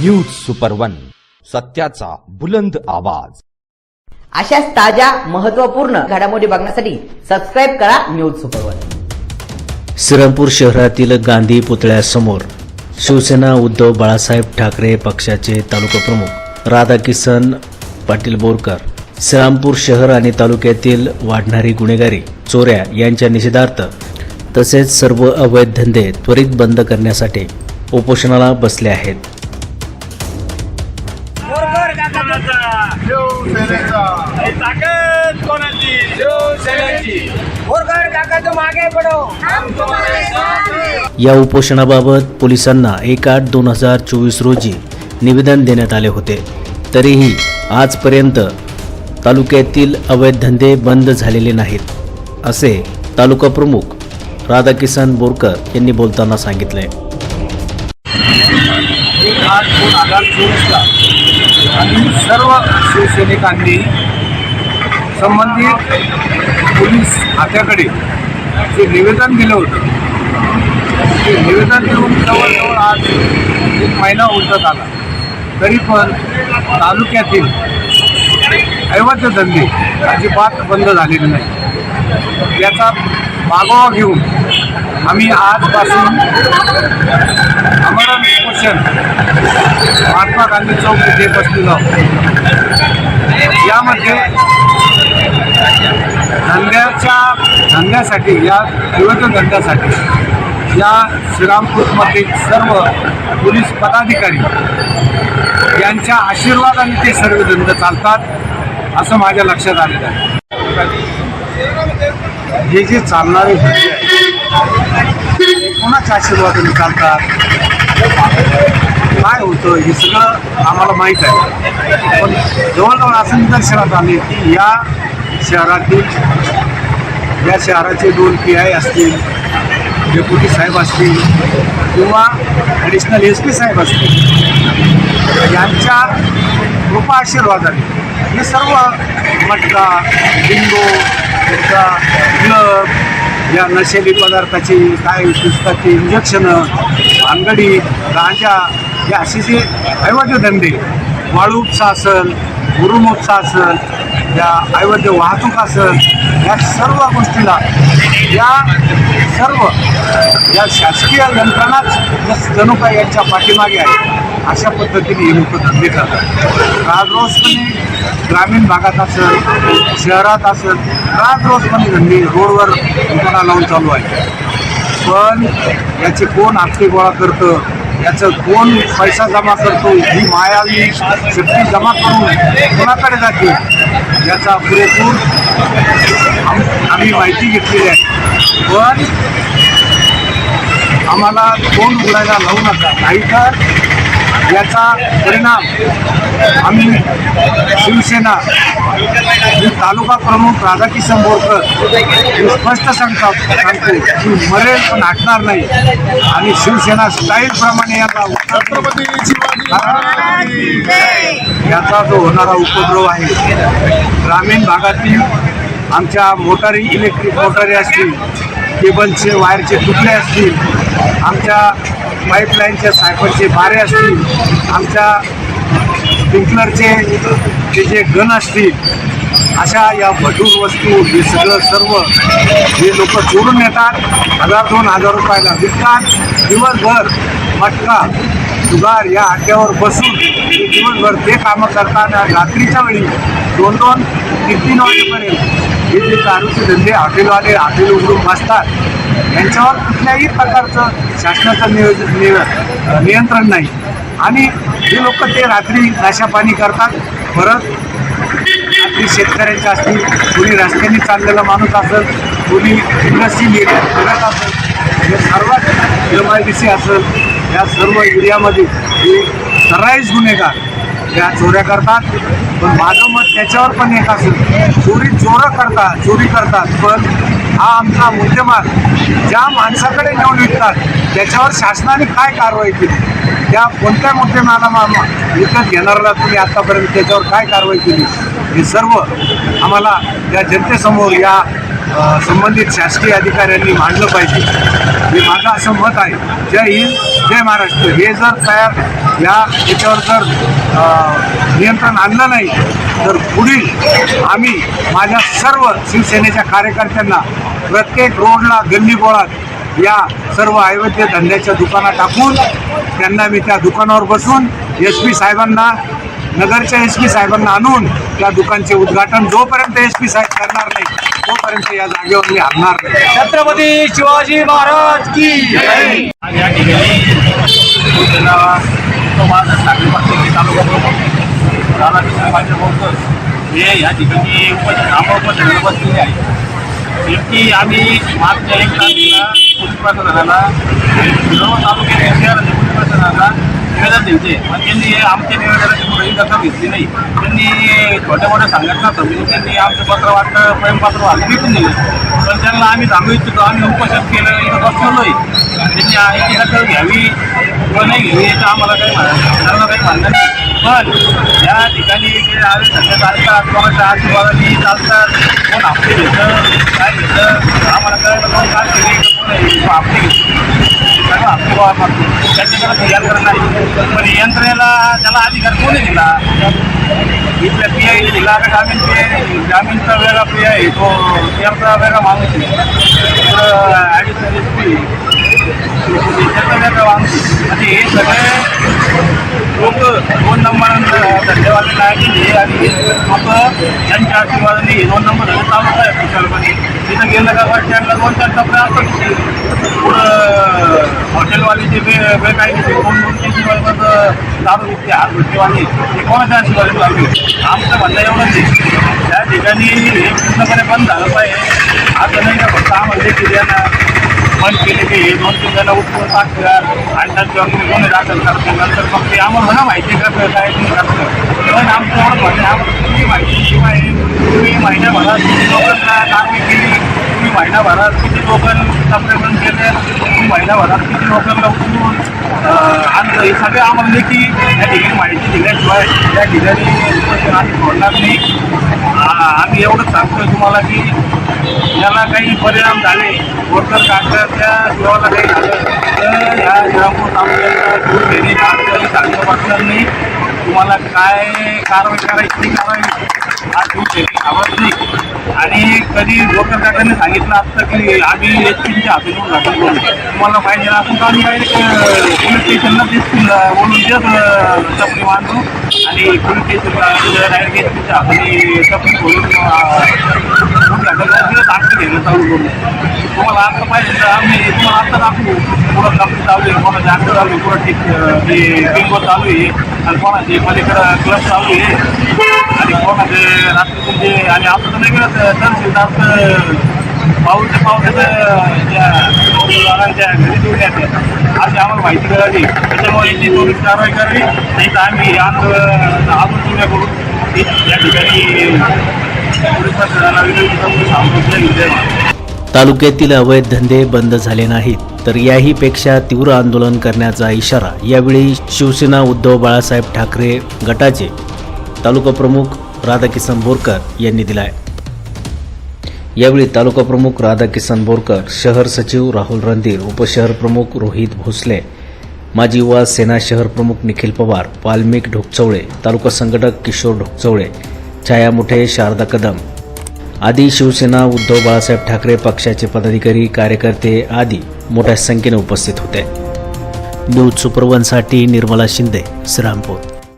News super one सत्याचा बुलंद आवाज. अशाच ताज्या महत्त्वपूर्ण घडामोडी बघण्यासाठी सबस्क्राईब करा न्यूज सुपर वन श्रीरामपूर शहरातील गांधी पुतळ्यासमोर शिवसेना उद्धव बाळासाहेब ठाकरे पक्षाचे तालुका प्रमुख राधाकिसन पाटील बोरकर श्रीरामपूर शहर आणि तालुक्यातील वाढणारी गुन्हेगारी चोऱ्या यांच्या निषेधार्थ तसेच सर्व अवैध धंदे त्वरित बंद करण्यासाठी उपोषणाला बसले आहेत. ताकद कोणाची? शिवसेनेची बोरकर काकाचं मागे पडो या उपोषणाबाबत पोलिसांना एक आठ दोन हजार चोवीस रोजी निवेदन देण्यात आले होते. तरीही आजपर्यंत तालुक्यातील अवैध धंदे बंद झालेले नाहीत असे तालुका प्रमुख राधाकिसन बोरकर यांनी बोलताना सांगितले. आणि सर्व शिवसैनिकांनी संबंधित पोलीस खात्याकडे जे निवेदन दिलं होतं ते निवेदन देऊन जवळजवळ आज एक महिना उलटत आला तरी पण तालुक्यातील ऐवज धंदे अजिबात बंद झालेले नाही. याचा मागोवा घेऊन आम्ही आजपासून अमरण उपोषण महात्मा गांधी चौक इथे बसलेलो आहोत. यामध्ये धंद्याच्या धंद्यासाठी या विविध धंद्यासाठी या श्रीरामपूरमध्ये सर्व पोलीस पदाधिकारी यांच्या आशीर्वादाने ते सर्व धंदे चालतात असं माझ्या लक्षात आलेलं आहे. हे जे चालणारे धंदे आहेत कोणाच्या आशीर्वादाने चालतात काय होतं? हे सगळं आम्हाला माहीत आहे. पण जवळजवळ असं निदर्शनात आले की या शहरातील या शहराचे दोन पी आय असतील डेप्युटी साहेब असतील किंवा ॲडिशनल एस पी साहेब असतील यांच्या कृपा आशीर्वादाने हे सर्व मटका बिंगो क्लब या नशेली पदार्थाची काय पुस्तकाची इंजेक्शनं भानगडी गांजा हे असे जे ऐवज धंदे वाळू उपसा असेल मुरुम असेल या ऐवज वाहतूक असेल या सर्व गोष्टीला या सर्व या शासकीय यंत्रणाच या जणू काही यांच्या पाठीमागे आहे. अशा पद्धतीने हे लोक धंदे करतात. राजरोजपणे ग्रामीण भागात असेल शहरात असेल राजरोजपणे धंदे रोडवर दुकाना लावून चालू आहे. पण याचे कोण आखरी गोळा करतं? याचं कोण पैसा जमा करतो ही मायावी शक्ती जमा करून कोणाकडे जाते? याचा पुरेपूर आम- आम्ही माहिती घेतलेली आहे. पण आम्हाला तोंड उघडायला लावू नका. नाहीतर याचा परिणाम आम्ही शिवसेना तालुका प्रमुख राधाकिशन बोरकर स्पष्ट सांगतो सांगतो की मरेल पण हटणार नाही. आणि शिवसेना स्टाईलप्रमाणे याला छत्रपती याचा जो होणारा उपद्रव आहे ग्रामीण भागातील आमच्या मोटारी इलेक्ट्रिक मोटारी असतील केबलचे वायरचे तुकडे असतील आमच्या पाईपलाईनच्या सायफरचे बारे असतील आमच्या स्प्रिंकलरचे ते जे गन असतील अशा या भटूर वस्तू हे सगळं सर्व हे लोक चोरून येतात. हजार दोन हजार रुपयाला विकतात. दिवसभर मटका जुगार या अड्ड्यावर बसून दिवसभर ते कामं करतात रात्रीच्या वेळी दोन दोन तीन तीन वाजेपर्यंत हे जे दारूचे धंदे हॉटेलवाले हॉटेल उघडून बसतात यांच्यावर कुठल्याही प्रकारचं शासनाचं नियोजन निय- नियंत्रण नाही. आणि हे लोक ते रात्री नाशापाणी करतात परत रात्री शेतकऱ्यांच्या असतील कोणी रस्त्याने चाललेला माणूस असेल कोणी इंडस्ट्री एरियात फिरत असेल हे सर्वात एम आय डी सी असेल या सर्व एरियामध्ये हे सराईज गुन्हेगार या चोऱ्या करतात पण माझं मत त्याच्यावर पण एक असेल. चोरी चोरं करतात चोरी करतात पण हा आमचा मुद्देमाल ज्या माणसाकडे नेऊन विकतात त्याच्यावर शासनाने काय कारवाई केली? त्या कोणत्या मुद्देमाला मामा विकत घेणाऱ्याला तुम्ही आतापर्यंत? त्याच्यावर काय कारवाई केली? हे सर्व आम्हाला या जनतेसमोर या संबंधित शासकीय अधिकाऱ्यांनी मांडलं पाहिजे. हे माझं असं मत आहे. जय हिंद जय महाराष्ट्र. हे जर तयार या याच्यावर जर नियंत्रण आणलं नाही तर पुढील आम्ही माझ्या सर्व शिवसेनेच्या कार्यकर्त्यांना प्रत्येक रोडला गल्ली बोळात या सर्व अवैध धंद्याच्या दुकानात टाकून त्यांना मी त्या दुकानावर बसून एस पी साहेबांना नगरच्या एस पी साहेबांना आणून या दुकानचे उद्घाटन जोपर्यंत एस पी साहेब करणार नाही तोपर्यंत या जागेवर मी हलणार नाही. छत्रपती शिवाजी महाराज की आज या ठिकाणी शिवसेना समाज ठाकरे तालुका प्रमुख हे या ठिकाणी उप नामोपत्र बसलेले आहेत. नेमकी आम्ही मागच्या एक तारखेला पोलीस प्रशासनाला सर्व तालुक्याच्या शहराच्या निवेदन द्यायचे पण त्यांनी हे आमच्या निवेदनाची कुठेही दखल घेतली नाही. त्यांनी छोट्या मोठ्या संघटना समजून त्यांनी आमचं पत्र वाटतं प्रेमपत्र वाटतं विकून दिलं. पण त्यांना आम्ही सांगू इच्छितो आम्ही उपोषण केलं इथं बसलेलोय त्यांनी याची दखल घ्यावी किंवा नाही घ्यावी याचं आम्हाला काही त्यांना काही म्हणणं नाही. पण या ठिकाणी जे आले सध्या चालतात कोणाच्या आशीर्वादाने चालतात. कोण हप्ते घेतं काय घेतं आम्हाला कळलं कोण काय केली कोण घेतो सगळं हप्ते करतो त्याच्याकडे करत नाही पण यंत्रणेला त्याला अधिकार कोणी दिला? इथल्या पी आय दिला का ग्रामीण पी आय ग्रामीणचा वेगळा पी आय तो त्याचा वेगळा माणूस ॲडिशनल एस पी त्याचा वेगळा माणूस. आणि हे सगळे लोक दोन नंबर धंदेवाले लागले आणि मग त्यांच्या आशीर्वादाने हे दोन नंबर चालू आहे आहेत तिथं गेलं का फर्स्ट स्टँडला दोन चार कपडे असतात पुढं हॉटेलवाले जे बे बेकायदे दोन दोन तीन दिवस दारू विकते हात भट्टीवाले ते कोणाच्या आशीर्वादाने लागले आमचं म्हणणं एवढंच आहे. त्या ठिकाणी हे पूर्णपणे बंद झालं पाहिजे. आता नाही का फक्त आम्हाला देखील यांना बंद केले की हे दोन तीन जण उठून टाकतात आणि त्यांच्यावर तुम्ही गुन्हे दाखल करते. नंतर मग ते आम्हाला म्हणा माहिती आहे कसं काय तुम्ही करतं. पण आमचं एवढं म्हणणं आम्हाला माहिती शिवाय तुम्ही महिन्याभरात किती लोकांना कारवाई केली तुम्ही महिनाभरात किती लोकांना प्रेमन केले तुम्ही महिनाभरात किती लोकांना उचलून आणलं? हे सगळे आम्हाला लेखी या ठिकाणी माहिती दिल्याशिवाय त्या ठिकाणी आम्ही सोडणार नाही. आम्ही एवढंच सांगतोय तुम्हाला की याला काही परिणाम झाले वर्कर कागदाच्या जीवाला काही झालं तर या श्रीरामपूर तालुक्याच्या दूर घेणे नाही. तुम्हाला काय कारवाई करायची ती करावी हा दूर घेणे आवडत नाही. आणि कधी वर्कर काकांनी सांगितलं असतं की आम्ही एस पीच्या हातून दाखल करू तुम्हाला पाहिजे असं तर आम्ही डायरेक्ट पोलीस स्टेशनला तेच बोलून देत चपली मानतो आणि पोलीस स्टेशनला डायरेक्ट एस पीच्या हाताने चपली बोलून घेणं चालू करू तुम्हाला आता पाहिजे तर आम्ही तुम्हाला आता दाखवू पुढं कंपनी चालू आहे कोणाचे ॲक्टर चालू आहे पुढं ठीक हे बिंगो चालू आहे आणि कोणाचे पलीकडं क्लब चालू आहे आणि कोणाचे रात्री तुमचे आणि आमचं तर नाही करत तहसीलदार पाऊलच्या पावसाच्या लोकांच्या घरी जोडण्यात अशी आम्हाला माहिती मिळाली त्याच्यामुळे याची पोलीस कारवाई करावी नाही तर आम्ही आज आजून जुन्या करून या ठिकाणी तालुक्यातील अवैध धंदे बंद झाले नाहीत तर याही पेक्षा तीव्र आंदोलन करण्याचा इशारा यावेळी शिवसेना उद्धव बाळासाहेब ठाकरे गटाचे तालुका प्रमुख राधाकिसन बोरकर यांनी दिलाय. यावेळी तालुका प्रमुख राधाकिसन बोरकर शहर सचिव राहुल रणधीर उपशहर प्रमुख रोहित भोसले माजी युवा सेना शहर प्रमुख निखिल पवार वाल्मिक ढोकचवळे तालुका संघटक किशोर ढोकचवळे छाया मुठे शारदा कदम. आदी शिवसेना उद्धव बाळासाहेब ठाकरे पक्षाचे पदाधिकारी कार्यकर्ते आदी मोठ्या संख्येने उपस्थित होते. न्यूज सुपरवनसाठी निर्मला शिंदे श्रीरामपूर.